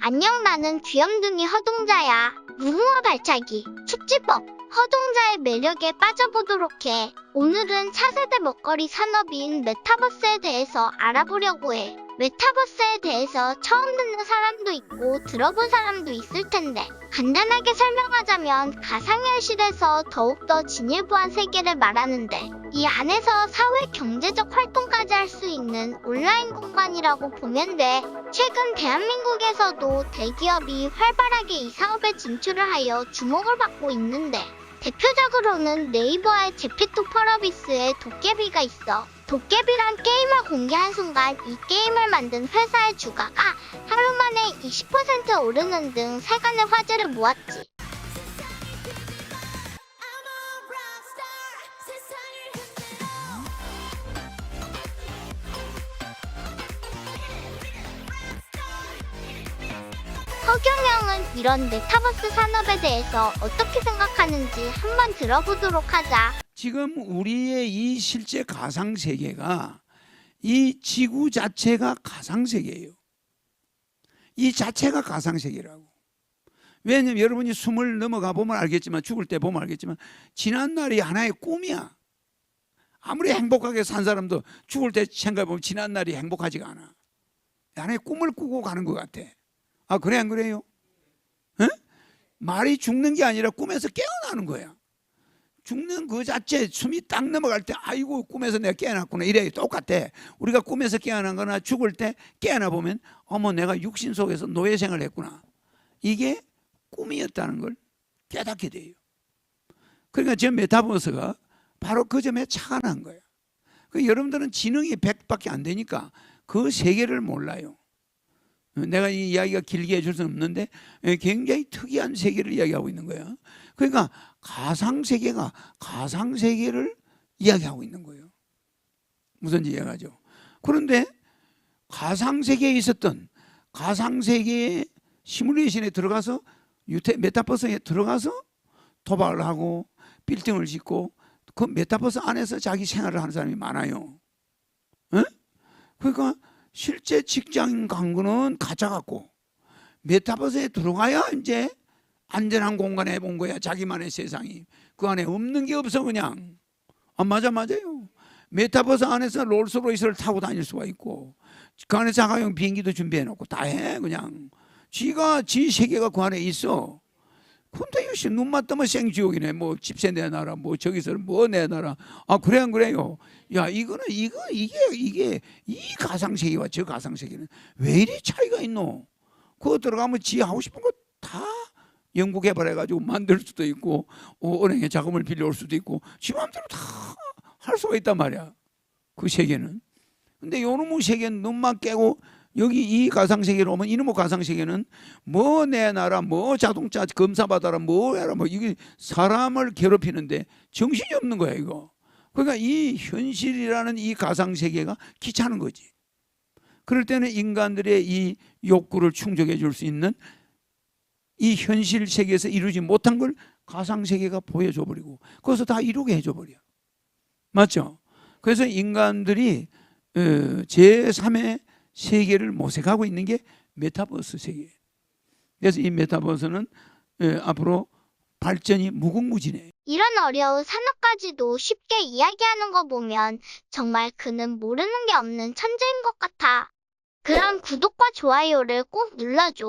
안녕 나는 귀염둥이 허동자야. 무궁화 발차기, 축지법, 허동자의 매력에 빠져보도록 해. 오늘은 차세대 먹거리 산업인 메타버스에 대해서 알아보려고 해. 메타버스에 대해서 처음 듣는 사람도 있고 들어본 사람도 있을 텐데 간단하게 설명하자면 가상현실에서 더욱더 진일보한 세계를 말하는데 이 안에서 사회 경제적 활동까지 할 수 있는 온라인 공간이라고 보면 돼. 최근 대한민국에서도 대기업이 활발하게 이 사업에 진출을 하여 주목을 받고 있는데 대표적으로는 네이버의 제피토 펄어비스의 도깨비가 있어. 도깨비란 게임을 공개한 순간 이 게임을 만든 회사의 주가가 하루 만에 20% 오르는 등 세간의 화제를 모았지. 허경영은 이런 메타버스 산업에 대해서 어떻게 생각하는지 한번 들어보도록 하자. 지금 우리의 이 실제 가상 세계가 이 지구 자체가 가상 세계예요. 이 자체가 가상 세계라고. 왜냐면 여러분이 숨을 넘어가 보면 알겠지만 죽을 때 보면 알겠지만 지난 날이 하나의 꿈이야. 아무리 행복하게 산 사람도 죽을 때 생각해 보면 지난 날이 행복하지가 않아. 하나의 꿈을 꾸고 가는 것 같아. 아 그래 안 그래요? 어? 말이 죽는 게 아니라 꿈에서 깨어나는 거야. 죽는 그 자체 숨이 딱 넘어갈 때 아이고 꿈에서 내가 깨어났구나 이래 똑같아 우리가 꿈에서 깨어난 거나 죽을 때 깨어나 보면 어머 내가 육신 속에서 노예 생활을 했구나 이게 꿈이었다는 걸 깨닫게 돼요 그러니까 저 메타버스가 바로 그 점에 착안한 거예요 그 여러분들은 지능이 100밖에 안 되니까 그 세계를 몰라요 내가 이 이야기가 길게 해줄 수는 없는데 굉장히 특이한 세계를 이야기하고 있는 거예요 그러니까 가상 세계가 가상 세계를 이야기하고 있는 거예요. 무슨 이야기하죠? 그런데 가상 세계에 있었던 가상 세계의 시뮬레이션에 들어가서 유태 메타버스에 들어가서 도박을 하고 빌딩을 짓고 그 메타버스 안에서 자기 생활을 하는 사람이 많아요. 에? 그러니까 실제 직장 간 거는 가짜 같고 메타버스에 들어가야 이제 안전한 공간에 본 거야 자기만의 세상이. 그 안에 없는 게 없어 그냥. 아 맞아 맞아요. 메타버스 안에서 롤스로이스를 타고 다닐 수가 있고 그 안에 자가용 비행기도 준비해 놓고 다 해 그냥. 지가 지 세계가 그 안에 있어 근데 역시 눈만 뜨면 생지옥이네. 뭐 집세 내놔라 뭐 저기서 뭐 내놔라. 아 그래 안 그래요? 야 이거는 이거 이게 이게 이 가상 세계와 저 가상 세계는 왜 이리 차이가 있노? 그거 들어가면 지 하고 싶은 거 다 연구 개발해가지고 만들 수도 있고 어, 은행에 자금을 빌려올 수도 있고 지 마음대로 다 할 수가 있단 말이야. 그 세계는. 근데 요놈의 세계는 눈만 깨고 여기 이 가상 세계로 오면 이놈의 가상 세계는 뭐 내놔라 뭐 자동차 검사 받아라 뭐 해라 뭐 이게 사람을 괴롭히는데 정신이 없는 거야 이거 그러니까 이 현실이라는 이 가상 세계가 귀찮은 거지 그럴 때는 인간들의 이 욕구를 충족해 줄 수 있는 이 현실 세계에서 이루지 못한 걸 가상 세계가 보여줘 버리고 거기서 다 이루게 해줘 버려. 맞죠? 그래서 인간들이 어, 제3의 세계를 모색하고 있는 게 메타버스 세계. 그래서 이 메타버스는 어, 앞으로 발전이 무궁무진해. 이런 어려운 산업까지도 쉽게 이야기하는 거 보면 정말 그는 모르는 게 없는 천재인 것 같아. 그럼 구독과 좋아요를 꼭 눌러줘.